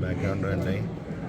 Background വേണ്ടേ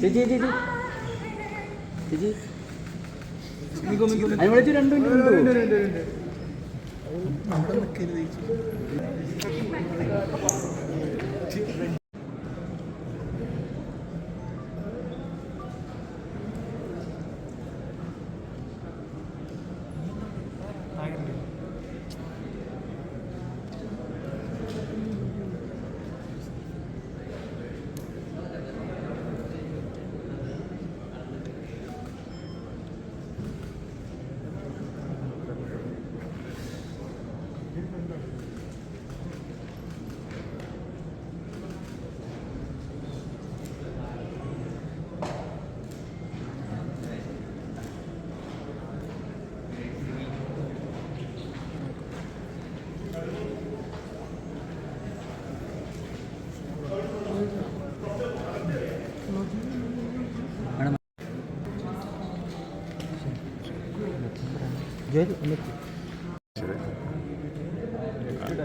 ചേച്ചി ചേച്ചി ചേച്ചി അതിന് വിളിച്ച് രണ്ട് മിനിറ്റ്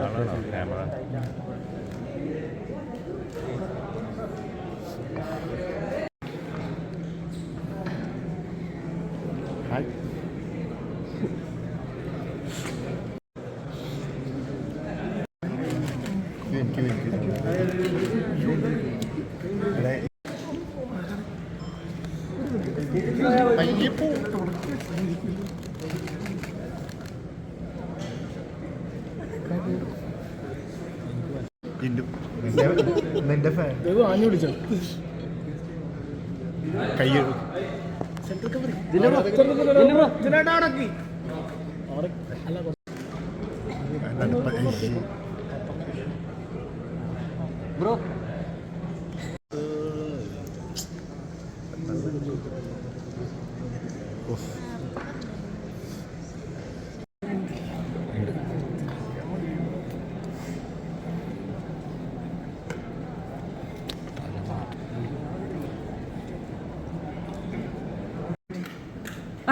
ആളാണോ ക്യാമറ ഹായ് എനിക്ക് പയ്യപ്പോ നിന്റെ ഫാൻ വാങ്ങി വിളിച്ചോ? കയ്യ്. ബ്രോ.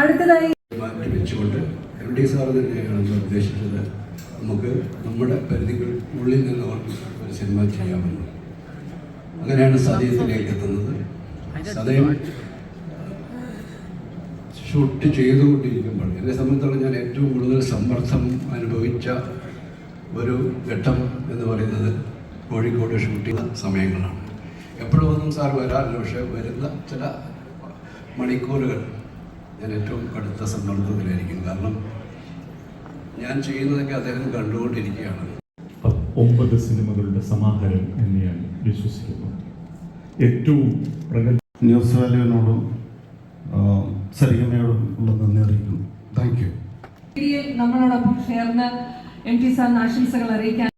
അടുത്തതായി വെച്ചുകൊണ്ട് എം ഡി സാർ തന്നെയാണ് നിർദ്ദേശിച്ചത് നമുക്ക് നമ്മുടെ പരിധികൾക്കുള്ളിൽ നിന്നുകൊണ്ട് ഒരു സിനിമ ചെയ്യാമെന്ന്. അങ്ങനെയാണ് സതയത്തിലേക്ക് എത്തുന്നത്. സതയം ഷൂട്ട് ചെയ്തുകൊണ്ടിരിക്കുമ്പോൾ എന്നെ സംബന്ധിച്ചോളം ഞാൻ ഏറ്റവും കൂടുതൽ സമ്മർദ്ദം അനുഭവിച്ച ഒരു ഘട്ടം എന്ന് പറയുന്നത് കോഴിക്കോട് ഷൂട്ട് ചെയ്യുന്ന സമയങ്ങളാണ്. എപ്പോഴും ഒന്നും സാർ വരാറില്ല പക്ഷേ വരുന്ന ചില മണിക്കൂറുകൾ ഞാൻ ഏറ്റവും കടുത്ത സമ്മർദ്ദത്തിലായിരിക്കും. കാരണം ഞാൻ ചെയ്യുന്നതൊക്കെ അദ്ദേഹം കണ്ടുകൊണ്ടിരിക്കുകയാണ്. ഒമ്പത് സിനിമകളുടെ സമാഹാരം എന്ന് ഞാൻ വിശ്വസിക്കുന്നു. ഏറ്റവും പ്രഗത് ന്യൂസ് വാല്യുവിനോടും സരിഗമയോടും ഉള്ള നന്ദി അറിയിക്കുന്നു. Thank you. നമ്മളോടൊപ്പം ചേർന്ന് എം ടി സാറിന് ആശംസകൾ അറിയിക്കാൻ